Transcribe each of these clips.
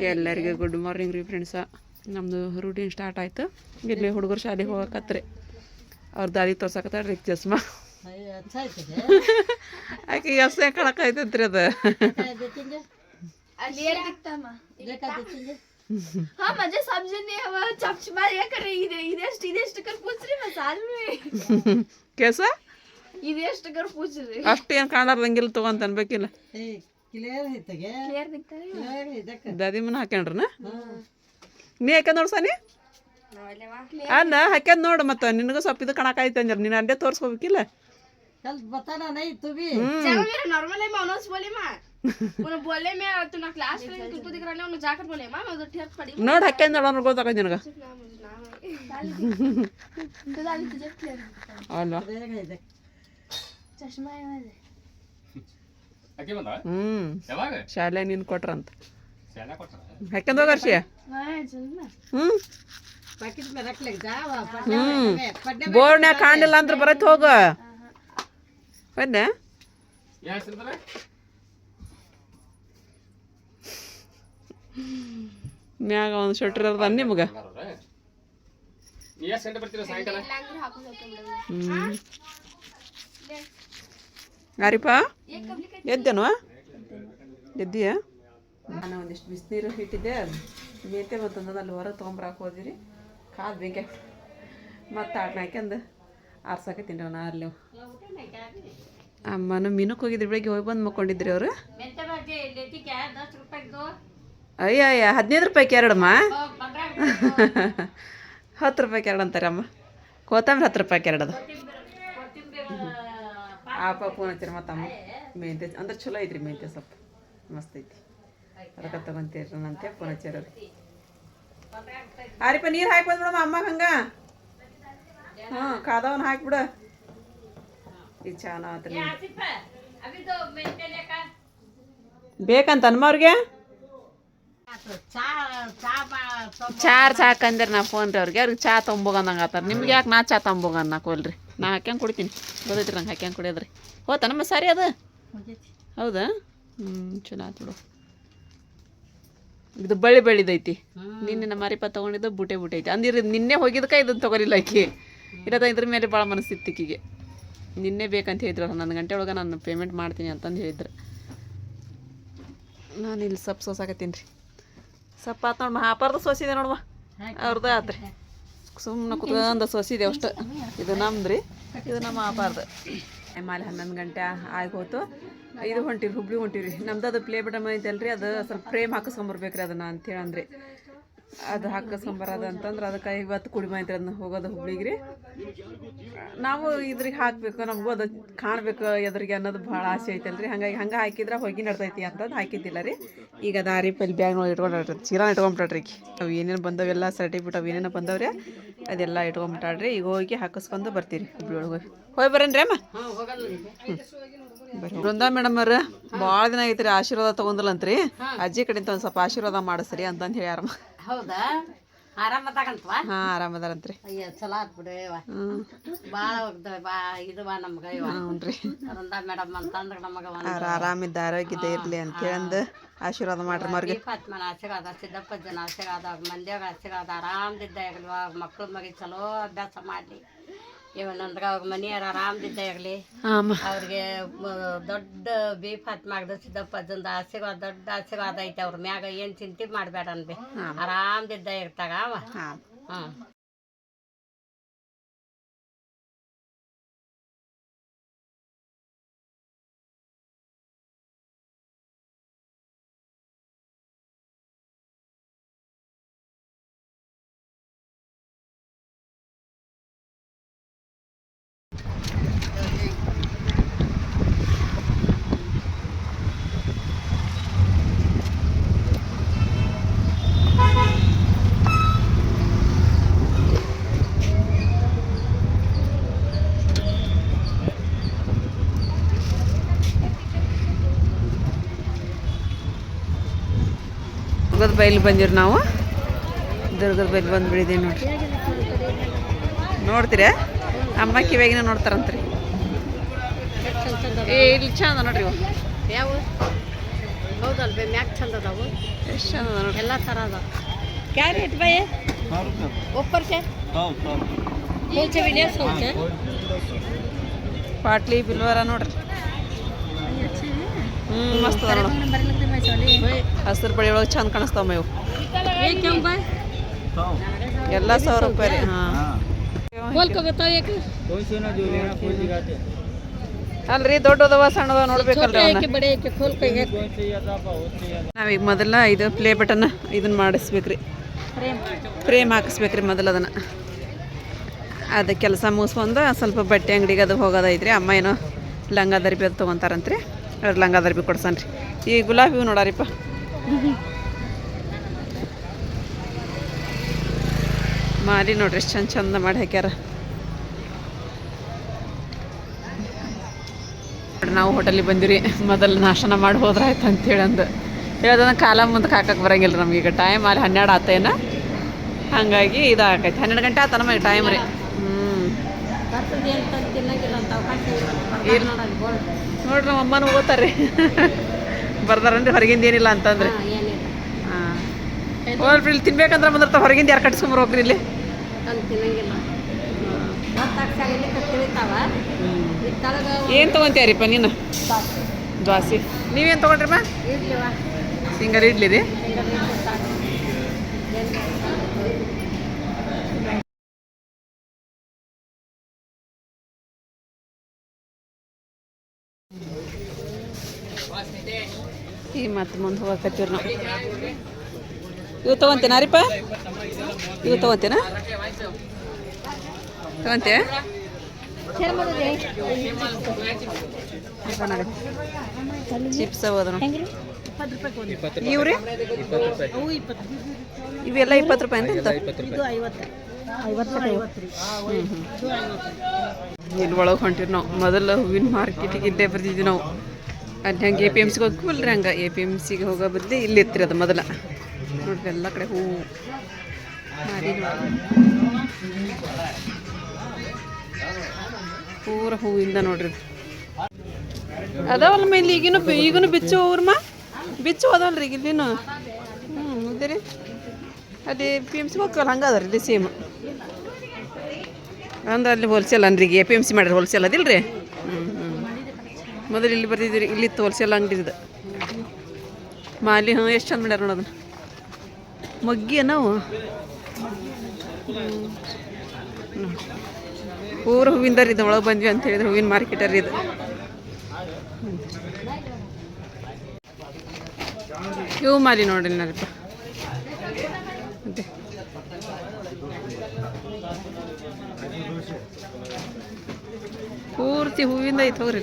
ಎಲ್ಲರಿಗೂ good morning ರೀ friends ನಮ್ಮದು ರೂಟೀನ್ ಸ್ಟಾರ್ಟ್ ಆಯಿತು. ಇಲ್ಲಿ ಹುಡುಗರು ಶಾಲೆಗೆ ಹೋಗಕತ್ರಿ ಅವ್ರ ದಾರಿ ರೀ ಚಸ್ಮಾ. ಆಕೆ ಎಸ್ ಕಳಕೈತಂತ್ರಿ ಅದು. ಕೇಸ? ಏನು ಕಾಣಾರ್ದಂಗಿಲ್ಲ ತಗೋ ಅನ್ಬೇಕಿಲ್ಲ. ದಾದಿ ಮನ ಹಾಕ್ಯಾನ್ರನ ನೀ ಹಾಕ್ಯದ ನೋಡ್ ಸಾನಿ ಅನ್ನ ಹಾಕ್ಯದ ನೋಡು ಮತ್ತ ನಿನಗೂ ಸ್ವಲ್ಪ ಇದು ಕಣಕಾಯ್ತು ಅಂದ್ರ ನೀನು ಅಲ್ಲೇ ತೋರಿಸ್ಕೋಬೇಕಿಲ್ಲ ನೋಡ್ ಹಾಕ್ಯದ ನೋಡ ಅವ್ನು ಗೊತ್ತಾಗ ನಿನಗ ಅಲ್ಲ ಚಶ್ಮಾ ಹ್ಮ್. ಶಾಲೆ ನಿನ್ ಕೊಟ್ರಂತ. ಹಾಕಂದ ಹೋಗರ್ಷಿಯ ಹ್ಮ್. ಹ್ಮ್. ಬೋರ್ನ್ಯಾಗ ಕಾಣಿಲ್ಲ ಅಂದ್ರೆ ಬರತ್ ಹೋಗ. ಬಂದ ಮ್ಯಾಗ ಒಂದು ಶೆಟ್ರ್ ಅದ ನಿಮ್ಗೆ. ಹ್ಞೂ ಆರಿಪ ಎದ್ದೇನು? ಎದ್ದಿಯಾ? ನಾನು ಒಂದಿಷ್ಟು ಬಿಸಿನೀರು ಇಟ್ಟಿದ್ದೆ ಮೇತೆ ಬಂತಂದ್ರೆ ಅಲ್ಲಿ ಹೊರ ತೊಗೊಂಬ್ರಾಕೆ ಹೋದಿರಿ ಕಾದು ಬೇಕೆ. ಮತ್ತೆ ಆಟ ಹಾಕ್ಯಂದು ಆರ್ಸಕ್ಕೆ ತಿಂಡವ ನಾ ಅಲ್ಲಿ. ಅಮ್ಮನು ಮೀನಕ್ಕೆ ಹೋಗಿದ್ರು ಬೆಳಗ್ಗೆ ಹೋಗಿ ಬಂದು ಮಕ್ಕೊಂಡಿದ್ರಿ ಅವರು. ಅಯ್ಯ ಅಯ್ಯ ಹದಿನೈದು ರೂಪಾಯಿಗೆ ಎರಡಮ್ಮ ಹತ್ತು ರೂಪಾಯಿಗೆ ಎರಡು ಅಂತಾರೆ ಅಮ್ಮ. ಕೋತಂಬರಿ ಹತ್ತು ರೂಪಾಯಿಗೆ ಎರಡದು ಆಪ ಫೋನ್ ಮತ್ತು ಅಮ್ಮ? ಮೆಂತ್ಯ ಅಂದ್ರೆ ಚಲೋ ಐತ್ರಿ ಮೆಂತ್ಯ ಸೊಪ್ಪು. ಮಸ್ತ್ ಐತಿ. ಅದಕ್ಕೆ ತಗೊಂತೀರಂತೆ ಫೋನ್ ಹಚ್ಚಾರ ಆರಿಪ ನೀರು ಹಾಕಿ ಬಂದ್ಬಿಡಮ್ಮ ಅಮ್ಮ ಹಂಗೆ. ಹ್ಞೂ ಕಾದವನ್ ಹಾಕ್ಬಿಡ ಈ ಚಾನ ಆತ್ರಿ ಬೇಕಂತ ಅನ್ಮವ್ರಿಗೆ ಚಾರ್ ಸಾಕಂದ್ರೆ ನಾ ಫೋನ್ ರೀ ಅವ್ರಿಗೆ. ಅವ್ರಿಗೆ ಚಾ ತೊಂಬೋಗಂದಂಗೆ ಆತಾರ. ನಿಮ್ಗೆ ಯಾಕೆ ನಾ ಚಾ ತೊಂಬೋಗನ್ನಕೋಲ್ರಿ ನಾ ಹಾಕ್ಯಂಗೆ ಕುಡಿತೀನಿ. ಗೊತ್ತೈತ್ರಿ ನಂಗೆ ಹಾಕ್ಯಂಗೆ ಕುಡಿಯೋದ್ರಿ. ಹೋತ ನಮ್ಮ ಸಾರಿ ಅದು? ಹೌದಾ? ಹ್ಞೂ ಚಲೋ ಆತು ಬಿಡು. ಇದು ಬಳ್ಳಿ ಬೆಳಿದೈತಿ ನಿನ್ನೆ ನಮ್ಮ ಮಾರಿಪ ತೊಗೊಂಡಿದ್ದು ಬೂಟೆ ಬೂಟೆ ಐತಿ ಅಂದಿರ ನಿನ್ನೆ ಹೋಗಿದ್ದಕ್ಕೆ ಇದನ್ನು ತೊಗೊಲಿಲ್ಲ ಆಕಿ? ಇರೋದ ಇದ್ರ ಮೇಲೆ ಭಾಳ ಮನಸ್ಸಿತ್ತು ಆಕಿಗೆ ನಿನ್ನೆ ಬೇಕಂತ ಹೇಳಿದ್ರು ಹನ್ನೊಂದು ಗಂಟೆ ಒಳಗೆ ನಾನು ಪೇಮೆಂಟ್ ಮಾಡ್ತೀನಿ ಅಂತಂದು ಹೇಳಿದ್ರು. ನಾನು ಇಲ್ಲಿ ಸೊಪ್ಪು ಸೋಸಾಕತ್ತೀನಿ ರೀ. ಸೊಪ್ಪು ಆತು ನೋಡ್ಮ ಹಾಪಾರ್ದು ಸೋಸಿದೆ ನೋಡುವ ಅವ್ರದ್ದು ಆತ್ರಿ. ಸುಮ್ಮನೆ ಕುತ್ಕೊಂಡ ಇದೆ ಅಷ್ಟು. ಇದು ನಮ್ದು ರೀ ಇದು ನಮ್ಮ ಆಪಾರ್ದು. ಆಮೇಲೆ ಹನ್ನೊಂದು ಗಂಟೆ ಆಗಿ ಹೋಯ್ತು ಇದು ಹೊಂಟಿರಿ ಹುಬ್ಳಿ ಹೊಂಟಿರಿ ನಮ್ದು ಅದು ಪ್ಲೇ ಬಟನ್ ಐತಲ್ರಿ ಅದು ಸ್ವಲ್ಪ ಫ್ರೇಮ್ ಹಾಕಿಸ್ಕೊಂಬರ್ಬೇಕ್ರಿ ಅದನ್ನ ಅಂತೇಳಿ ಅಂದ್ರಿ ಅದು ಹಾಕಿಸ್ಕೊಂಬರೋದು ಅಂತಂದ್ರೆ ಅದಕ್ಕೆ ಇವತ್ತು ಕುಡಿಮೆ ಐತ್ರಿ ಅದನ್ನ ಹೋಗೋದು ಹುಬ್ಳಿಗೆ ನಾವು ಇದ್ರಿಗೆ ಹಾಕಬೇಕು, ನಮಗೂ ಅದು ಕಾಣಬೇಕು, ಎದ್ರಿಗೆ ಅನ್ನೋದು ಭಾಳ ಆಸೆ ಐತಲ್ರಿ ಹಂಗಾಗಿ ಹಂಗೆ ಹಾಕಿದ್ರೆ ಹೋಗಿ ನಡ್ದೈತಿ ಅಂತಂದು ಹಾಕಿದ್ದಿಲ್ಲ ರೀ. ಈಗ ದಾರಿ ಪಲ್ಲಿ ಬ್ಯಾಗ್ನೊಳಗೆ ಇಟ್ಕೊಂಡ್ರಿ ಚೀಲ ಇಟ್ಕೊಂಬಿಟ್ರಿ ಅವು ಏನೇನು ಬಂದವೆಲ್ಲ ಸರ್ಟಿಫಿಕೇಟ್ ಅವು ಏನೇನು ಬಂದವ್ರಿ ಅದೆಲ್ಲ ಇಟ್ಕೊಂಬಿಟ್ಟಾಡ್ರಿ ಈಗ ಹೋಗಿ ಹಾಕಿಸ್ಕೊಂಡು ಬರ್ತೀರಿ ಹುಬ್ಳಿ ಹೋಗಿ ಹೋಗಿ ಬರೇನ್ರಿ ಅಮ್ಮ? ಬರ್ರಿ ಬೃಂದ ಮೇಡಮ್ ಅವ್ರ, ಭಾಳ ದಿನ ಐತ್ರಿ ಆಶೀರ್ವಾದ ತಗೊಂದಿಲ್ಲಂತ್ರಿ ಅಜ್ಜಿ ಕಡೆಯಿಂದ ಒಂದು ಸ್ವಲ್ಪ ಆಶೀರ್ವಾದ ಮಾಡಿಸ್ರಿ ಅಂತಂದು ಹೇಳ್ಯಾರಮ್ಮ. ಹೌದಾ? ಆರಾಮದಾಗಂತವಾ ಆರಾಮ ಆರಾಮದಾರಂತ್ರಿ ಅಯ್ಯ ಚಲೋ ಆತ್ ಬಿಡು ಇವ ಭಾಳ ಬಾ ಇದುವಾ ನಮ್ಗೆ ಇವ ಹ್ಞೂ ರೀ ವೃಂದಾ ಮೇಡಮ್ ಅಂತಂದ್ರೆ ನಮಗೆ ಅವ್ರ ಆರಾಮಿದ್ದ ಆರೋಗ್ಯದ ಇರಲಿ ಅಂತೇಳಂದು ಆಶೀರ್ವಾದ ಮಾಡ್ರಿ ಮರ್ಗೆ. ಫಾತ್ಮನ ಆಶೀರ್ವಾದ ಸಿದ್ದಪ್ಪಜ್ಜನ ಆಶೀರ್ವಾದ ಮಂದಿಯಾಗ ಆಶೀರ್ವಾದ ಆರಾಮದಿದ್ದ ಇರ್ಲಿ ಮಕ್ಳ ಮಗಿ ಚಲೋ ಅಭ್ಯಾಸ ಮಾಡಲಿ. ಇವನಂದ್ರ ಅವ್ರ ಮನೆಯವ್ರ ಆರಾಮದಿದ್ದ ಇರಲಿ ಹಾಂ ಅವ್ರಿಗೆ ದೊಡ್ಡ ಬಿ ಫಾತ್ಮಾಗ್ದ ಸಿದ್ದಪ್ಪಜ್ಜಂದ ಆಶೀರ್ವಾದ ದೊಡ್ಡ ಆಶೀರ್ವಾದ ಐತೆ ಅವ್ರ ಮ್ಯಾಗ ಏನು ಚಿಂತೆ ಮಾಡಬೇಡ ಅನ್ಬಿ ಆರಾಮದಿದ್ದ ಇರ್ತಾಗ ಅವ. ಹ್ಞೂ ದುರ್ಗದ ಬೈಲಿ ಬಂದಿರಿ ನಾವು. ದುರ್ಗದ ಬೈಲಿ ಬಂದು ಬಿಡಿದೀವಿ ನೋಡ್ರಿ. ನೋಡ್ತೀರಾ? ಅಮ್ಮ ಕಿವಾಗಿನ ನೋಡ್ತಾರಂತ್ರಿ. ಏ ಇಲ್ಲಿ ಚಂದ ನೋಡ್ರಿ ಯಾವ? ಹೌದಲ್ವೇ ಮ್ಯಾಕ್ ಚಂದ ಅದಾವು? ಎಷ್ಟು ಚಂದ ನೋಡ್ರಿ. ಎಲ್ಲ ಥರ ಅದ ಕ್ಯಾರೆಟ್ ಬೈ ಒಪ್ಪರ್ ಸರ್ ಪಾಟ್ಲಿ ಬಿಲ್ವಾರ ನೋಡ್ರಿ. ಹ್ಞೂ ಮಸ್ತ್ ಅದ ಹಸಿರು ಬಳಿ ಒಳಗೆ ಚಂದ ಕಾಣಿಸ್ತಾವ ಮೇವು ಎಲ್ಲ ಸಾವಿರ ರೂಪಾಯಿ ರೀ ಹಾಂ. ಅಲ್ರಿ ದೊಡ್ಡದವ ಸಣ್ಣದ ನೋಡ್ಬೇಕಲ್ರಿ ನಾವೀಗ ಮೊದಲ ಇದು ಪ್ಲೇ ಬಟನ್ ಇದನ್ನ ಮಾಡಿಸ್ಬೇಕ್ರಿ ಫ್ರೇಮ್ ಹಾಕಿಸ್ಬೇಕ್ರಿ ಮೊದಲು ಅದನ್ನು. ಅದು ಕೆಲಸ ಮುಗಿಸ್ಕೊಂಡು ಸ್ವಲ್ಪ ಬಟ್ಟೆ ಅಂಗಡಿಗೆ ಅದು ಹೋಗೋದೈತ್ರಿ. ಅಮ್ಮ ಏನೋ ಲಂಗ ದರ್ಬಿ ಅದು ತೊಗೊಂತಾರಂತ್ರಿ. ಅವ್ರ ಲಂಗ ದರ್ಬಿ ಕೊಡ್ಸನ್ರಿ. ಈ ಗುಲಾಬಿ ಹೂ ನೋಡಾರಿಪ್ಪ. ಮಾರಿ ನೋಡ್ರಿ ಎಷ್ಟು ಚಂದ ಚಂದ ಮಾಡಿ ಹಾಕ್ಯಾರ. ನಾವು ಹೋಟೆಲಿಗೆ ಬಂದಿರಿ ಮೊದಲು ನಾಶನ ಮಾಡಿ ಹೋದ್ರಾಯ್ತು ಅಂತೇಳಿ ಅಂದು. ಹೇಳ್ದನ ಕಾಲ ಮುಂದೆ ಹಾಕಕ್ಕೆ ಬರಂಗಿಲ್ಲ ನಮ್ಗೆ ಈಗ. ಟೈಮ್ ಅಲ್ಲಿ ಹನ್ನೆರಡು ಆತೇನ? ಹಾಗಾಗಿ ಇದು ಆಕೈತಿ ಹನ್ನೆರಡು ಗಂಟೆ ಆತ ನಮಗೆ ಟೈಮ್ ರೀ. ಹ್ಞೂ. ನೋಡ್ರಿ ನಮ್ಮ ಅಮ್ಮನೂ ಓದ್ತಾರೆ. ಬರ್ದಾರಂದ್ರೆ ಹೊರಗಿಂದ ಏನಿಲ್ಲ ಅಂತಂದ್ರೆ. ಹಾಂ ಹೋಗ್ರಿ ಇಲ್ಲಿ ತಿನ್ಬೇಕಂದ್ರೆ ಬಂದಿರ್ತಾವ ಹೊರಗಿಂದ ಯಾರು ಕಟ್ಸ್ಕೊಂಬರ್ ಹೋಗ್ರಿ ಇಲ್ಲಿ? ಏನು ತೊಗೊಂತೀಯಾರಿಪ್ಪ ನೀನು? ದ್ವಾಸಿ. ನೀವೇನು ತೊಗೊಂಡ್ರಿಮ್ಮ ಸಿಂಗರ್ ಸಿಂಗಲ್ ಇಡ್ಲಿ ರೀ ಈ ಮತ್ತೆ ಮುಂದೆ ಹೋಗಕತ್ತೀವಿ ನಾವು. ಇವು ರೀಪ್ಪ? ಇವು ತೊಗೊಂತೇನ? ತೊಗೊಂತೆ ಚಿಪ್ಸ್ ಅದನ್ನು. ಇವ್ರಿ ಇವೆಲ್ಲ ಇಪ್ಪತ್ತು ರೂಪಾಯಿ ಅಂತ ಇಲ್ಲಿ ಒಳಗೆ ಹೊಂಟಿರಿ ನಾವು. ಮೊದಲು ಹೂವಿನ ಮಾರ್ಕೆಟಿಗೆ ಇಲ್ಲೇ ಬರ್ತಿದ್ವಿ ನಾವು. ಅಲ್ಲಿ ಹಂಗೆ ಎ ಪಿ ಎಂ ಸಿಗೆ ಹೋಗ್ವಲ್ರಿ ಹಂಗೆ. ಎ ಪಿ ಎಂ ಸಿಗೆ ಹೋಗೋ ಬದಲಿ ಇಲ್ಲಿ ಇತ್ತಿರಿ ಅದು ಮೊದಲ. ನೋಡ್ರಿ ಎಲ್ಲ ಕಡೆ ಹೂವು ಮಾರಿ ಪೂರ ಹೂವಿಂದ ನೋಡ್ರಿ. ಅದಾವಲ್ಲ ಮೇಲೆ ಈಗಿನ ಈಗನು ಬಿಚ್ಚು ಊರ್ಮ? ಬಿಚ್ಚು ಅದಾವಲ್ರಿ ಈಗ ಇಲ್ಲಿನು. ಹ್ಞೂ ಇದ್ದೀರಿ ಅಲ್ಲಿ ಪಿ ಎಂ ಸಿ ಹೋಗ್ತೀವಲ್ಲ, ಹಂಗದ್ರಿ ಅದ ಇಲ್ಲಿ ಸೇಮ್ ಅಂದ್ರೆ ಅಲ್ಲಿ wholesale A P M C ಮಾಡ್ರಿ ಹೋಲ್ಸೇಲ್ ಅದಿಲ್ಲ ಹ್ಞೂ ಮೊದಲು ಇಲ್ಲಿ ಬರ್ತಿದ್ದೀರಿ ಇಲ್ಲಿ ಹೋಲ್ಸೇಲ್ ಅಂಗಡಿ ಇದು. ಮಾಲಿ ಹ್ಞೂ ಎಷ್ಟು ಚಂದ ಮಾಡ್ಯಾರ ನೋಡೋದನ್ನ ಮಗ್ಗಿ ನಾವು? ಪೂರ ಹೂವಿಂದ ರೀ ಇದು ಒಳಗೆ ಬಂದ್ವಿ ಅಂತ ಹೇಳಿದ್ರೆ ಹೂವಿನ ಮಾರ್ಕೆಟರ್ ಇದು. ಇವು ಮಾರಿ ನೋಡ್ರಿ ನಾರಿಪ್ಪ ಅದೇ ಪೂರ್ತಿ ಹೂವಿಂದ ಐತೆ ಹೋಗ್ರಿ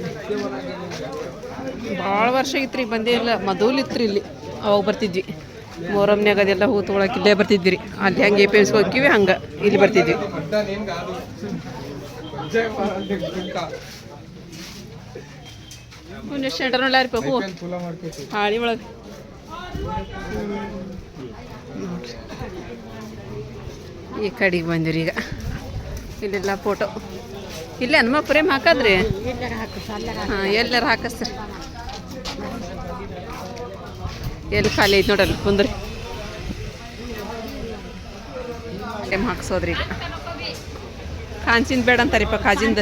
ಭಾಳ ವರ್ಷ ಇತ್ರಿ ಬಂದೇ ಇಲ್ಲ ಮದುವೆ ಇತ್ರಿ ಇಲ್ಲಿ. ಅವಾಗ ಬರ್ತಿದ್ವಿ. ಮೊರಮ್ನಾಗ ಅದೆಲ್ಲ ಹೂ ತೊಗೊಳಕ್ಕೆ ಇಲ್ಲೇ ಬರ್ತಿದ್ವಿ ರೀ. ಅಲ್ಲಿ ಹಂಗೆ ಎ ಪಿ ಎಮ್ಸ್ಗೆ ಹೋಗ್ತೀವಿ ಹಂಗೆ ಇಲ್ಲಿ ಬರ್ತಿದ್ವಿ. ಹೂ. ಹಾಳಿ ಒಳಗೆ. ಈ ಕಡೆಗೆ ಬಂದಿರಿ ಈಗ. ಇಲ್ಲೆಲ್ಲ ಫೋಟೋ ಇಲ್ಲೇ ಹನುಮ ಪ್ರೇಮ್ ಹಾಕದ್ರಿ? ಹಾಂ ಎಲ್ಲಾರು ಹಾಕಸ್ರಿ. ಎಲ್ಲಿ ಖಾಲಿ ಐತೆ ನೋಡಲ್ಲ ಕುಂದ್ರಿ. ಹಾಕ್ಸೋದ್ರಿ ಈಗ. ಕಾಂಚಿಂದ ಬೇಡ ಅಂತಾರಿಪ್ಪ ಕಾಜಿಂದ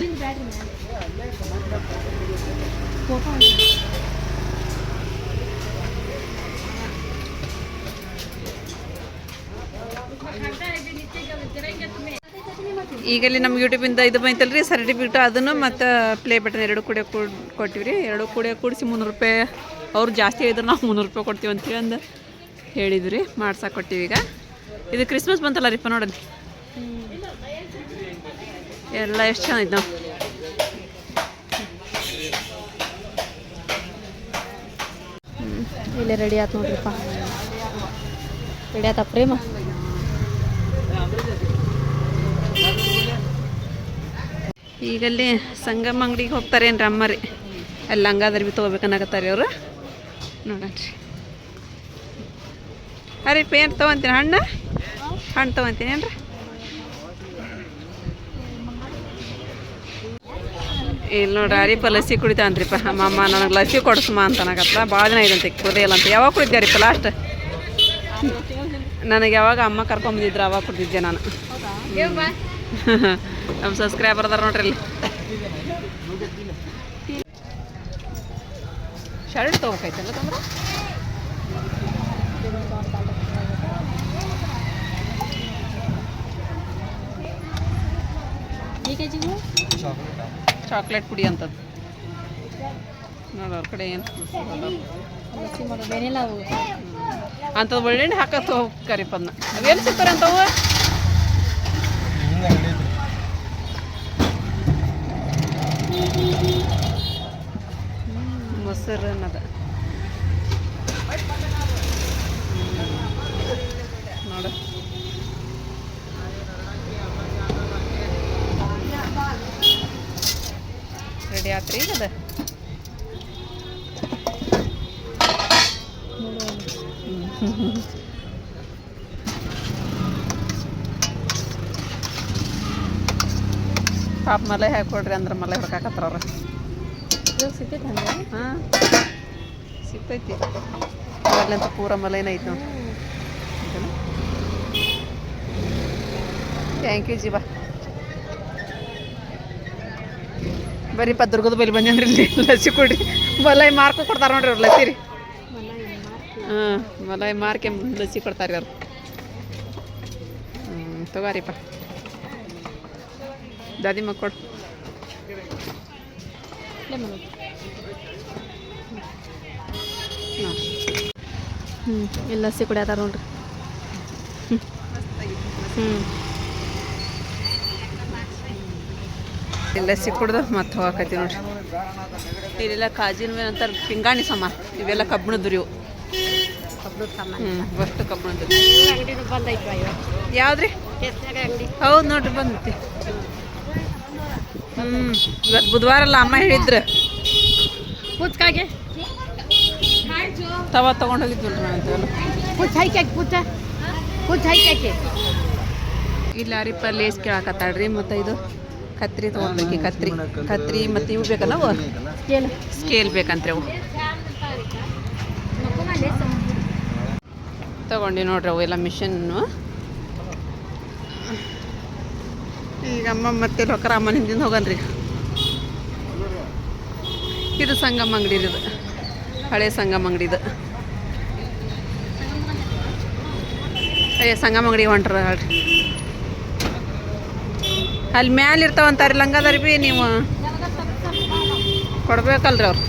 ಈಗಲ್ಲಿ ನಮ್ಮ ಯೂಟ್ಯೂಬಿಂದ ಇದು ಬಂತಲ್ರಿ ಸರ್ಟಿಫಿಕೇಟ್ ಅದನ್ನು ಮತ್ತು ಪ್ಲೇ ಬಟನ್ ಎರಡು ಕೂಡ ಕೊಟ್ಟಿವಿ ರೀ ಎರಡು ಕೂಡ ಕೂಡಿಸಿ ಮುನ್ನೂರು ರೂಪಾಯಿ. ಅವ್ರು ಜಾಸ್ತಿ ಇದ್ರೆ ನಾವು ಮುನ್ನೂರು ರೂಪಾಯಿ ಕೊಡ್ತೀವಿ ಅಂತೇಳಿ ಅಂದು ಹೇಳಿದ್ರಿ. ಮಾಡ್ಸಕ್ಕೆ ಕೊಟ್ಟಿವಿ ಈಗ ಇದು ಕ್ರಿಸ್ಮಸ್ ಬಂತಲ್ಲ ರೀಪ್ಪ ನೋಡಲಿ ಎಲ್ಲ ಎಷ್ಟು ಚೆನ್ನಾಗಿದೆ ನಾವು ಇಲ್ಲೇ ರೆಡಿ ಆಯ್ತು ನೋಡ್ರಿಪ್ಪ. ರೆಡಿ ಆಯ್ತಾ ಪ್ರೇಮ? ಈಗಲ್ಲಿ ಸಂಗಮ ಅಂಗಡಿಗೆ ಹೋಗ್ತಾರೆ ಏನ್ರಿ ಅಮ್ಮರಿ. ಅಲ್ಲಿ ಹಂಗಾದ್ರೆ ಬಿ ತೊಗೋಬೇಕನ್ನಾಗತ್ತಾರೆ ಅವರು ನೋಡಣ್ರಿ ಅರೆ ಪೇನ್ ತಗೊಂತೀನಿ ಹಣ್ಣು? ಹಣ್ಣು ತಗೊಂತೀನಿ ಏನ್ರಿ? ಇಲ್ಲಿ ನೋಡ್ರಿ ಅರಿಪ ಲಸಿ ಕುಡಿತಾನ್ರಿಪ್ಪ. ಅಮ್ಮ ನನಗೆ ಲಸಿ ಕೊಡಿಸಮ್ಮ ಅಂತ ಅನ್ನಕತ್ತ ಭಾಳ ದಿನ ಇದಂತೆ ಕುಡ್ದೇ ಇಲ್ಲ ಅಂತ. ಯಾವಾಗ ಕುಡಿದ್ದೆ ಅರಿಪ ಲಾಸ್ಟ್ ನನಗೆ ಯಾವಾಗ ಅಮ್ಮ ಕರ್ಕೊಂಬಂದಿದ್ರು ಅವಾಗ ಕುಡಿದಿದ್ದೆ ನಾನು. ನಮ್ಮ ಸಬ್ಸ್ಕ್ರೈಬರ್ ಅದಾರ ನೋಡ್ರಿ ಇಲ್ಲಿ. ಶರ್ಟ್ ತೊಗೋಬೇಕೈತಲ್ಲ ತಂದ್ರೆ? ಚಾಕ್ಲೇಟ್ ಪುಡಿ ಅಂತದ್ದು. ನೋಡು ಅವ್ರ ಕಡೆ ಏನು ಅಂಥದ್ದು ಒಳ್ಳೆಣ್ಣೆ ಹಾಕತ್ತು ಹೋಗ್ಕರಿಪ್ಪ ಅದನ್ನ ಅವೇನು ಸಿಗ್ತಾರೆ ಅಂತವು ಮೊಸರು ಅನ್ನೋದು ನೋಡು ರೆಡಿ ಆತ್ರಿ ಈಗ ಅದ ಪಾಪ ಮಲೆ ಹಾಕೊಡ್ರಿ ಅಂದ್ರೆ ಮಲೆ ಹೊಡ್ಕಾಕತ್ತಾರ ಅವ್ರ. ಹಾಂ. ಸಿಗ್ತೈತಿ. ಅಲ್ಲಂತ ಪೂರ ಮಲೆನ ಐತಿ ನೋಡಿ. ಥ್ಯಾಂಕ್ ಯು ಜೀವ. ಬರೀಪ್ಪ ದುರ್ಗದ ಬೈಲಿ ಬಂದ್ರಿ ಲಸಿ ಕೊಡಿ. ಮಲಾಯಿ ಮಾರ್ಕು ಕೊಡ್ತಾರೆ ನೋಡ್ರಿ ಅವ್ರು ಲಸಿ ರೀ ಹಾಂ ಮಲೈ ಮಾರ್ಕೆ ಲಸಿ ಕೊಡ್ತಾರೆ ಅವ್ರು ಹ್ಞೂ ತಗೋರಿಪ್ಪ. ದಾದಿ ಮಕ್ಕಳು ಹ್ಞೂ ಇಲ್ಲಿ ಲಸಿ ಕುಡಿಯತ್ತಾರ ನೋಡ್ರಿ. ಹ್ಞೂ ಲಸ್ಸಿ ಕುಡ್ದು ಮತ್ತೆ ಹೋಗಕತ್ತಿ ನೋಡ್ರಿ. ಇಲ್ಲೆಲ್ಲ ಕಾಜಿನ ಮೇಲೆ ಅಂತಾರೆ ಪಿಂಗಾಣಿ ಸಾಮಾನು ಇವೆಲ್ಲ ಕಬ್ಬಿಣದ್ದು ರೀ ಇವು ಅಷ್ಟು ಇವತ್ತು ಯಾವ್ದ್ರಿ? ಎಷ್ಟಾಗ ಹೌದು ನೋಡ್ರಿ ಬಂದೈತಿ. ಹ್ಞೂ ಇವತ್ತು ಬುಧವಾರ ಅಲ್ಲ ಅಮ್ಮ ಹೇಳಿದ್ರು. ಪೂಚ್ಕಾಗೆ? ತವ ತಗೊಂಡು ಹೋಗಿದ್ವಿ ನಾವು ಅಂತೀವಲ್ಲ ಪೂಚ್ ಹೈಕ್ಯಾಕೆ ಪೂಚ? ಪೂಚ್ ಹಾಕಿ ಇಲ್ಲಿ ಯಾರಿಪ್ಪ ಲೇಸ್ ಕೇಳಾಕತ್ತಾಳ್ರಿ ಮತ್ತು ಇದು. ಕತ್ರಿ ತೊಗೊಳ್ಬೇಕು ಕತ್ರಿ. ಕತ್ರಿ ಮತ್ತು ಇವು ಬೇಕಲ್ಲ ಅವು? ಏನು ಸ್ಕೇಲ್. ಬೇಕಂತ್ರಿ ಅವು. ತಗೊಂಡು ನೋಡ್ರಿ ಅವು ಎಲ್ಲ ಮಿಷನ್ನು. ಈಗ ಅಮ್ಮ ಮತ್ತೆ ರೊಕ್ಕ ಅಮ್ಮನ ಹಿಂದಿಂದ ಹೋಗನ್ರಿ. ಇದು ಸಂಗಮ ಅಂಗಡಿ ಇದು. ಹಳೆ ಸಂಗಮ ಅಂಗಡಿ ಇದು ಅಯ್ಯ ಸಂಗಮ ಅಂಗಡಿ ಹೊಂಟ್ರ ಹೇಳ್ರಿ. ಅಲ್ಲಿ ಮ್ಯಾಲ ಇರ್ತಾವಂತಾರೆ ಲಂಗದವ್ರಿ ಭೀ ನೀವು. ಕೊಡ್ಬೇಕಲ್ರಿ ಅವ್ರು.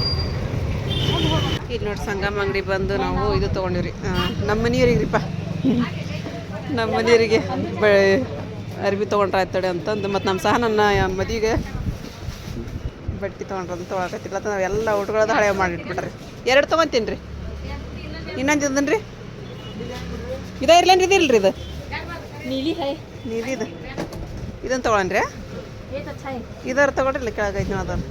ಇಲ್ಲಿ ನೋಡಿ ಸಂಗಮ ಅಂಗಡಿ ಬಂದು ನಾವು ಇದು ತೊಗೊಂಡಿವ್ರಿ. ನಮ್ಮ ಮನೆಯವ್ರಿಗ್ರಿಪ್ಪ. ನಮ್ಮ ಮನೆಯವರಿಗೆ ಅರ್ಬಿ ತೊಗೊಂಡ್ರೆ ಆಯ್ತಡೆ ಅಂತಂದು ಮತ್ತು ನಮ್ಮ ಸಹ ನನ್ನ ಮದಿಗೆ ಬಟ್ಟೆ ತೊಗೊಂಡ್ರೆ ಅಂತ ತೊಗೊಳಕತ್ತಿಲ್ಲ ಅಂತ ನಾವೆಲ್ಲ ಊಟಗಳದ ಹಳೆ ಮಾಡಿಟ್ಬಿಟ್ರಿ. ಎರಡು ತೊಗೊತೀನಿ ರೀ ಇನ್ನೊಂದು ಇದನ್ ರೀ ಇದೇ ಇರ್ಲೇನ್ರಿ ರೀ ಇದು? ನೀಲಿ ಹೈ. ನೀದಿದು ಇದನ್ನು ತಗೊಳನ್ರಿ ಇದರ ತಗೊಳ್ರಿ ಇಲ್ಲ ಕೆಳಗೈತೆ ನಾವು ಅದನ್ನು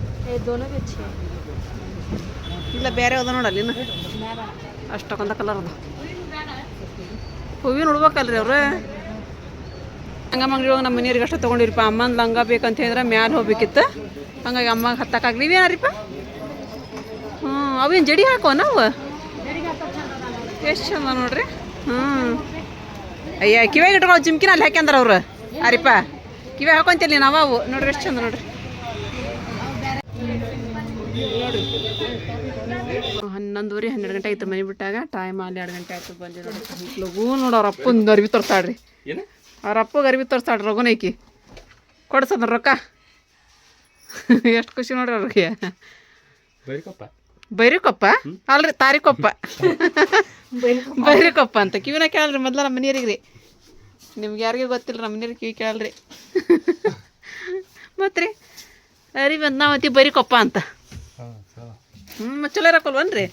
ಇಲ್ಲ ಬೇರೆ ಅದ ನೋಡಲ್ಲಿ ಇನ್ನು. ಅಷ್ಟೊಂದ ಕಲರ್ ಅದ ಹೂವಿನ ಉಡ್ಬೇಕಲ್ರಿ ಅವ್ರು? ಹಂಗ ಅಂಗಡಿ ಹೋಗಿ ನಮ್ಮ ಮನೆಯವ್ರಿಗೆ ಅಷ್ಟೇ ತೊಗೊಂಡಿರಿಪ್ಪ ಅಮ್ಮನ ಲಂಗ ಬೇಕಂತ ಹೇಳಿದ್ರೆ ಮ್ಯಾಲೆ ಹೋಗ್ಬೇಕಿತ್ತು. ಹಂಗಾಗಿ ಅಮ್ಮಗೆ ಹತ್ತಕ್ಕಾಗ್ಲಿ ಯಾರಿಪ್ಪ ಹ್ಞೂ ಅವೇನು ಜಡಿ ಹಾಕೋ ನಾವು? ಎಷ್ಟು ಚಂದ ನೋಡ್ರಿ. ಹ್ಞೂ ಅಯ್ಯ ಕಿವಿಗೆ ಇಟ್ಕೊಳ್ಳೋ ಜಿಮ್ಕಿನ ಅಲ್ಲಿ ಹಾಕ್ಯಂದ್ರ ಅವ್ರು? ಅರಿಪ್ಪ ಕಿವ್ಯಾಗ ಹಾಕೊಂತಿಲ್ಲ ನಾವು ಅವು. ನೋಡ್ರಿ ಎಷ್ಟು ಚಂದ ನೋಡ್ರಿ. ಹನ್ನೊಂದುವರೆ ಹನ್ನೆರಡು ಗಂಟೆ ಆಯ್ತು ಮನೆ ಬಿಟ್ಟಾಗ. ಟೈಮ್ ಅಲ್ಲಿ ಎರಡು ಗಂಟೆ ಆಯ್ತು ಬಂದಿ ನೋಡಿ ಲಘು ನೋಡು ಅವ್ರ ಅಪ್ಪನ ಅರ್ವಿ ತೋರ್ಸಾಡ್ರಿ ಏನು? ಅವ್ರ ಅಪ್ಪಗೆ ಅರ್ವಿ ತೋರ್ಸಾಡ್ರಿ ರಘುನೈಕಿ ಕೊಡ್ಸದ ರೊಕ್ಕ. ಎಷ್ಟು ಖುಷಿ ನೋಡ್ರಿ ಅವ್ರಿಗೆ. ಬೈರಿಕೊಪ್ಪ. ಅಲ್ರಿ ತಾರಿಕೊಪ್ಪ. ಬೈರಿಕೊಪ್ಪ. ಅಂತ. ಕಿವಿನ ಕೇಳ್ರಿ ಮೊದ್ಲ ನಮ್ಮ ಮನೆಯವ್ರಿಗೆ ರೀ ನಿಮ್ಗೆ ಯಾರಿಗೂ ಗೊತ್ತಿಲ್ಲ ನಮ್ಮ ನೀರು ಕಿವಿ ಕೇಳಲ್ರಿ. ಮತ್ತೆ ರೀ ನಾವು ಬಂದಾವತಿ ಬರೀ ಕೊಪ್ಪ ಅಂತ. ಹ್ಞೂ ಚಲೋ. ಇರಕಲ್ವನ್ರಿ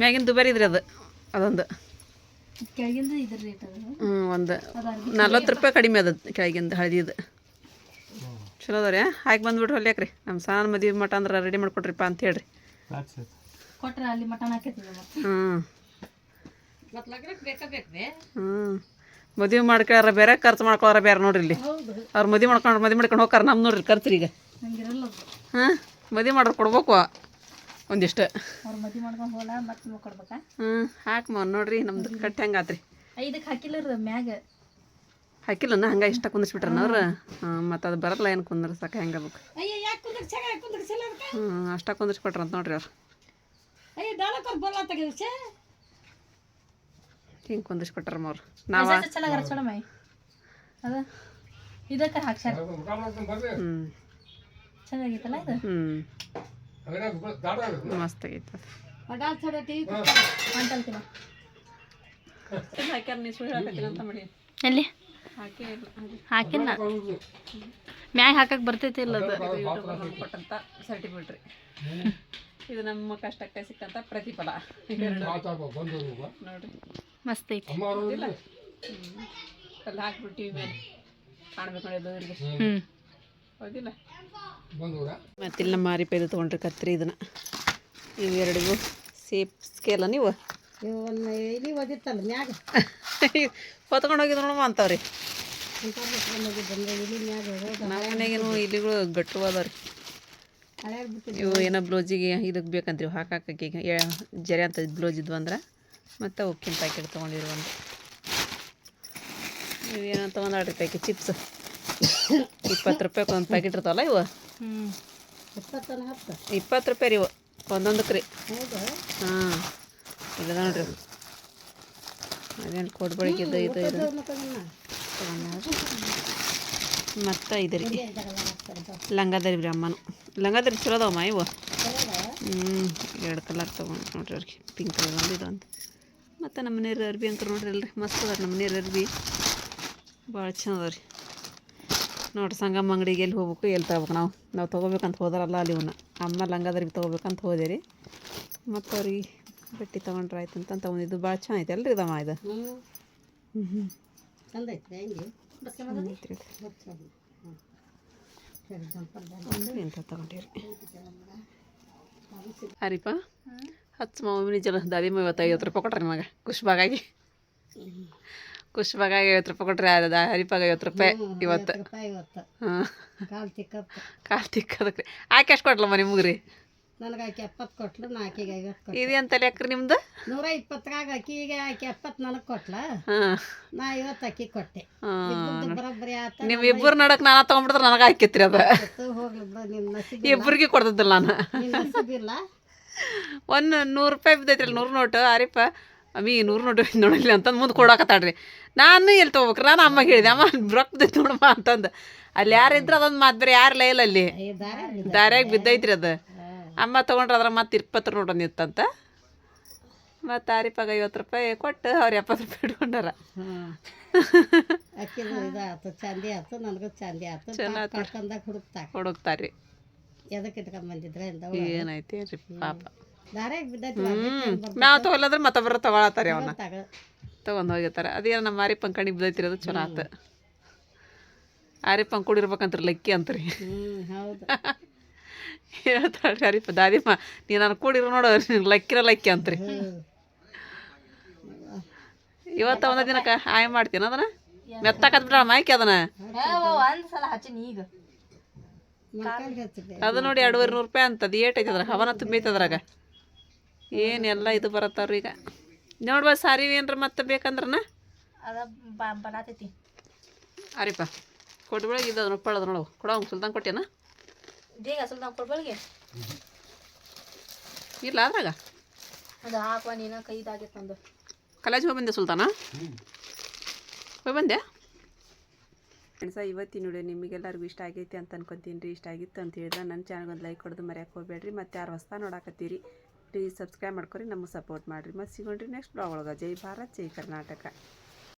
ಮ್ಯಾಗಿನ ದುಬಾರಿ ಇದ್ರಿ ಅದು ಅದೊಂದು. ಹ್ಞೂ ಒಂದು. ನಲ್ವತ್ತು ರೂಪಾಯಿ ಕಡಿಮೆ ಅದ ಕೆಳಗಿಂದ ಹಳದಿದು. ಚಲೋ ಅದ ರೀ ಹಾಕಿ ಬಂದ್ಬಿಟ್ಟು ಹೊಲ್ಯಾಕ್ರಿ. ನಮ್ಮ ಸಾನ ಮದುವೆ ಮಠ ಅಂದ್ರೆ ರೆಡಿ ಮಾಡಿಕೊಟ್ರಿಪ್ಪ ಅಂತ ಹೇಳ್ರಿ. ಕೊಟ್ರೆ ಅಲ್ಲಿ ಮಟನ್ ಮದುವೆ ಮಾಡ್ಕೊಳ ಬೇರೆ ಖರ್ಚು ಮಾಡ್ಕೊಳ ಬೇರೆ ನೋಡ್ರಿ ಇಲ್ಲಿ. ಅವ್ರು ಮದುವೆ ಮಾಡ್ಕೊಂಡು ಮದುವೆ ಮಾಡ್ಕೊಂಡು ಹೋಗಾರ ನಮ್ಮ ನೋಡ್ರಿ ಖರ್ಚು ಈಗ ಹಾಂ? ಮದುವೆ ಮಾಡ್ರಿ ಕೊಡ್ಬೇಕು ಒಂದಿಷ್ಟು. ಹಾಕಿ ಮ ನೋಡ್ರಿ ನಮ್ದು ಕಟ್ಟಿ ಹೆಂಗೆ ಆತ್ರಿ. ಹಾಕಿಲ್ಲ ಹಂಗ ಇಷ್ಟ ಕುಂದಿಸ್ಬಿಟ್ರನ ಅವ್ರು? ಮತ್ತೆ ಮತ್ತು ಅದು ಬರಲ್ಲ ಏನು ಕುಂದ್ರ ಸಾಕ ಹೆಂಗೆ ಅಷ್ಟ ಹ್ಞೂ ಅಂತ ನೋಡ್ರಿ ಅವ್ರು. ಅಯ್ಯ ಡಾಲಕರ್ ಬಲ್ಲ ತೆಗಿಸಿ ಹಿಂಗೆ ಕುಂದಿಸ್ಬಿಟ್ರ ಅವ್ರು ನಾವ? ಚಲಾಗರ ಚಲೋ ಮೈ ಅದ ಇದಕ್ಕೆ ಹಾಕ್ಸ್ಯಾರ. ಹ್ಞೂ ಚೆನ್ನಾಗೈತಲ್ಲ ಇದು? ಹ್ಞೂ ಮಸ್ತ್ ಆಗೈತೆ ಡಾಲ್ ಥೋಡೆ ಟೀ ಅಂಟಲ್ತಿನ ಹಾಕ್ಯಾರ ನೀ ಸುಳ್ಳು ಹಾಕತ್ತೀನಿ ಅಂತ ಮಾಡಿ. ಎಲ್ಲಿ? ಹಾಕಿ ಹಾಕಿನ? ಮ್ಯಾಗ ಹಾಕಕ್ ಬರ್ತೈತಿ ಇಲ್ಲ ಅದು? ಸರ್ಟಿಫಿಕೇಟ್ ರೀ. ಇದು ನಮ್ಮ ಕಷ್ಟಕ್ಕೆ ಸಿಕ್ಕಂತ ಪ್ರತಿಫಲ. ನೋಡ್ರಿ ಮಸ್ತ್ ಐತಿ. ಇಲ್ಲ ಅಲ್ಲಿ ಹಾಕ್ಬಿಟ್ಟು ಟಿವಿ ಮೇಲೆ ಕಾಣ್ಬೇಕು ನೋಡಿ ದೇವ್ರಿಗೆ ಹ್ಮ್. ಹೌದಿಲ್ಲ ಮತ್ತಿಲ್ಲ ನಮ್ಮ ಮಾರಿಪೈದು ತೊಗೊಂಡ್ರಿ ಕತ್ರಿ ಇದನ್ನ. ಇವೆರಡಿಗೂ ಎರಡಿಗೂ ಸೇಪ್ ಸ್ಕೇಲ ನೀವು? ಇಲ್ಲಿ ಓದಿತ್ತಲ್ಲ ಮ್ಯಾಗ? ಹೊತ್ಕೊಂಡು ಹೋಗಿದ್ರು ನೋಡಮ್ಮ ಅಂತವ್ರಿ. ನಮ್ಮ ಮನೆಗೇನು ಇಲಿಗಳು ಗಟ್ಟು ಅದಾವ ರೀ ಹಳ್ಯಾಗ ಬಿಟ್ಟು ಇವು ಏನೋ ಬ್ಲೌಸಿಗೆ ಇದಕ್ಕೆ ಬೇಕಂತೀವಿ ಹಾಕಾಕಿ ಜರಿ ಅಂತ ಬ್ಲೌಸ್ ಇದ್ವು ಅಂದ್ರೆ ಮತ್ತು ಉಕ್ಕಿನ ಪ್ಯಾಕೆಟ್ ತೊಗೊಂಡಿರು ಒಂದು. ಇವು ಏನೋ ತೊಗೊಂಡಾಡ್ರಿ ಪ್ಯಾಕೆಟ್ ಚಿಪ್ಸ್. ಇಪ್ಪತ್ತು ರೂಪಾಯಿ ಒಂದು ಪ್ಯಾಕೆಟ್ ಇರ್ತಾವಲ್ಲ ಇವು? ಇಪ್ಪತ್ತು ರೂಪಾಯಿ ರೀ ಇವು ಒಂದೊಂದಕ್ಕೆ ರೀ. ಹಾಂ ಇಲ್ಲ ನೋಡ್ರಿ ಅದೇನು ಕೊಡ್ಬಳಿಕಿದ್ದು ಇದು ಇದು ಮತ್ತು ಇದು ರೀ ಲಂಗಾದರಿ ರೀ ಅಮ್ಮನು ಲಂಗಾದರಿ ಚಲೋ ಅದಾವಮ್ಮ ಇವು? ಹ್ಞೂ ಎರಡು ಕಲರ್ ತೊಗೊಂಡು ನೋಡ್ರಿ ಅವ್ರಿಗೆ. ಪಿಂಕ್ ಕಲರ್ ಒಂದು ಇದೊಂದು ಮತ್ತು ನಮ್ಮ ನೀರು ಅರ್ಬಿ ಅಂತ ನೋಡ್ರಿ ಅಲ್ರಿ ಮಸ್ತ್ ಅದ ನಮ್ಮ ನೀರು ಅರ್ಬಿ. ಭಾಳ ಚಂದ ಅದ ರೀ ನೋಡ್ರಿ ಸಂಗಮ್ಮ ಅಂಗಡಿಗೆ ಎಲ್ಲಿ ಹೋಗ್ಬೇಕು ಎಲ್ಲಿ ತಗೋಬೇಕು ನಾವು. ನಾವು ತೊಗೋಬೇಕಂತ ಹೋದಾರಲ್ಲ ಅಲ್ಲಿ ಇವನ್ನ ಅಮ್ಮ ಲಂಗಾದರಿ ತೊಗೋಬೇಕಂತ ಹೋದೆ ರೀ. ಮತ್ತು ಅವ್ರಿಗೆ ಬಟ್ಟೆ ತೊಗೊಂಡ್ರೆ ಆಯ್ತು ಅಂತ ಇದು. ಭಾಳ ಚೆನ್ನಾಗೈತೆ ಅಲ್ರಿ ಇದಮ್ಮ ಇದು? ಹ್ಞೂ ಹ್ಞೂ ಹ್ಞೂ ಹಚ್ಚ ಮಮ್ಮಿ ಜನ ದಾದಿ ಐವತ್ತು ಐವತ್ತು ರೂಪಾಯಿ ಕೊಟ್ರಿ ನಿಮಗೆ ಖುಷ್ಬಾಗಾಗಿ. ಖುಷ್ಬಾಗಾಗಿ ಐವತ್ತು ರೂಪಾಯಿ ಕೊಟ್ರಿ ಅದ ಹರಿಪಾಗ ಐವತ್ತು ರೂಪಾಯಿ ಇವತ್ತು. ರೂಪಾಯಿ ಇವತ್ತು. ಹಾಂ. ಕಾಲು ತಿಕ್ಕದಕ್ಕೆ ಆಕೆ ಎಷ್ಟು ಕೊಟ್ಲಮ್ಮ ನಿಮ್ಗೆ ರೀ ನನಗೆ ಆಕೆ ಎಪ್ಪತ್ತು ಕೊಟ್ಲು ನಾ ಆಕೆಗೆ ಐವತ್ತು ಕೊಟ್ಲು. ಇದು ಎಂತ ಲೆಕ್ರಿ ನಿಮ್ದು? ನೂರ ಇಪ್ಪತ್ತರಾಗ ಆಕಿಗೆ ಆಕೆ ಎಪ್ಪತ್ತು ನನಗೆ ಕೊಟ್ಲ? ಹಾಂ. ನಾ ಐವತ್ತು ಆಕಿ ಕೊಟ್ಟೆ. ಬರೋಬ್ಬರಿ ಆತ ನಿಮ್ಮ ಇಬ್ಬರು ನಡಕ್ ನಾನು ತೊಗೊಂಡ್ಬಿಟ್ರೆ ನನಗೆ ಹಾಕಿತ್ರಿ ಅದು. ಆತು, ಹೋಗ್ಲಿ ಬಿಡು ನಿಮ್ಮ ನಸೀಬ್ ಇಬ್ಬರಿಗೆ ಕೊಡ್ತಿದ್ದಿಲ್ಲ ನಾನು. ನಸೀಬಿಲ್ಲ ಒಂದು ನೂರು ರೂಪಾಯಿ ಬಿದ್ದೈತ್ರಿ ನೂರು ನೋಟು ಆರಿಪ್ಪ ಅಮ್ಮಿ ನೂರು ನೋಟು ನೋಡಿಲ್ಲ ಅಂತಂದು ಮುಂದೆ ಕೊಡಾಕತ್ತಾಳ್ರಿ. ನಾನು ಎಲ್ಲಿ ತೊಗೋಬೇಕ್ರಿ ನಾನು ಅಮ್ಮಗೆ ಹೇಳಿದೆ ಅಮ್ಮ ರೊಕ್ಕ ಬಿದ್ದೈತೆ ನೋಡಮ್ಮ ಅಂತಂದು. ಅಲ್ಲಿ ಯಾರು ಇದ್ರೆ ಅದೊಂದು ಮಾತು ಬೇರೆ ಯಾರು ಇಲ್ಲ ಅಲ್ಲಿ ದಾರ್ಯಾಗ ಬಿದ್ದೈತ್ರಿ ಅದು. ಅಮ್ಮ ತೊಗೊಂಡ್ರೆ ಅದ್ರ ಮತ್ತೆ ಇಪ್ಪತ್ತು ರೂಪಾಯಿ ಇತ್ತಂತ ಮತ್ತು ಆರಿಪಾಗ ಐವತ್ತು ರೂಪಾಯಿ ಕೊಟ್ಟು ಅವ್ರು ಎಪ್ಪತ್ತು ರೂಪಾಯಿ ಇಟ್ಕೊಂಡಾರ. ಹಾಂ ಅಕ್ಕಿದು ಇದು ಆತು ಚಾಂದಿ ಆತು ನನಗೂ ಚಾಂದಿ ಆತು. ಚೆನ್ನಾಗ್ ಕಳ್ಕೊಂಡಾಗ ಹುಡುಕ್ತಾಗ ಹುಡುಕ್ತಾರ್ರಿ ಎದಕ್ಕೆ ಇಟ್ಕೊಂಬಂದಿದ್ರೆ ಅಂತ ಏನೈತಿ ರೀ ಪಾಪ. ದಾರ್ಯಾಗ ಬಿದ್ದೈತಿ ನಾವು ತೊಗೊಲ್ಲಂದ್ರೆ ಮತ್ತೊಬ್ಬರು ತಗೊಳತ್ತಾರ ಅವನ್ನ ತಗೊಂಡ್ ಹೋಗಿರ್ತಾರೆ. ಅದೇನು ನಮ್ಮ ಆರಿಪ್ಪನ್ ಕಣಿಗೆ ಬಿದ್ದೈತಿರಿ ಅದು ಚಲೋ ಆತು. ಆರಿಪ್ಪನ್ ಕುಡಿರ್ಬೇಕಂತ್ರಿ ಲಕ್ಕಿ ಅಂತ್ರಿ. ಹೌದು. ಹೇಳ್ತಾಳ್ರಿ ಅರಿಪ್ಪ ದಾದಿಮ್ಮ ನೀ ನಾನು ಕೂಡಿರು ನೋಡು ಲಕ್ಕಿರ ಲಕ್ಕಿ ಅಂತ್ರಿ. ಇವತ್ತ ಒಂದ ದಿನಕ್ಕೆ ಹಾಯ್ ಮಾಡ್ತೀನಿ ಅದನ್ನ. ಮೆತ್ತಕತ್ ಬಿಡ ಮೈಕಿ ಅದನ್ನ. ಅದ ನೋಡಿ ಎರಡುವರೆ ನೂರು ರೂಪಾಯಿ ಅಂತದ ಏಟ್ ಐತದ್ರ ಹವನ ತುಂಬೈತೆ ಅದ್ರಾಗ. ಏನೆಲ್ಲ ಇದು ಬರತ್ತವ್ರು ಈಗ. ನೋಡ್ಬ ಸಾರಿ ಏನ್ರ ಮತ್ತೆ ಬೇಕಂದ್ರನ? ಅರಿಪ್ಪ ಕೊಟ್ಬಿಡ ಇದು ನೋಡು ಕೊಡ ಸುಲ್ತಾನ್ ಕೊಟ್ಟೇನ? ಬೇಗ ಸ್ವಲ್ಪ ನಾವು ಕೊಡ್ಬಲ್ಗೆ ಇಲ್ಲ ಅದ್ರಾಗ ಅದು ಹಾಕುವ ನೀನು ಕೈದಾಗೈತೆ ನಂದು ಕಾಲೇಜ್ ಹೋಗಿ ಬಂದೆ ಸುಲ್ತಾನ ಹೋಗಿ ಬಂದೆ ಫ್ರೆಂಡ್ಸ ಇವತ್ತಿನ ನೋಡಿ ನಿಮಗೆಲ್ಲರಿಗೂ ಇಷ್ಟ ಆಗೈತಿ ಅಂತ ಅನ್ಕೊಂತೀನಿ ರೀ. ಇಷ್ಟ ಆಗಿತ್ತು ಅಂತ ಹೇಳಿದ್ರೆ ನನ್ನ ಚಾನಲ್ಗೆ ಒಂದು ಲೈಕ್ ಕೊಡೋದು ಮರ್ಯಾಕೆ ಹೋಗ್ಬೇಡ್ರಿ. ಮತ್ತು ಯಾರು ಹೊಸ್ತಾ ನೋಡಾಕತ್ತೀರಿ ಪ್ಲೀಸ್ ಸಬ್ಸ್ಕ್ರೈಬ್ ಮಾಡ್ಕೊರಿ. ನಮಗೆ ಸಪೋರ್ಟ್ ಮಾಡಿರಿ. ಮತ್ತು ಸಿಗೋಣ್ರಿ ನೆಕ್ಸ್ಟ್ ಬ್ಲಾಗ್ ಒಳಗೆ. ಜೈ ಭಾರತ್ ಜೈ ಕರ್ನಾಟಕ.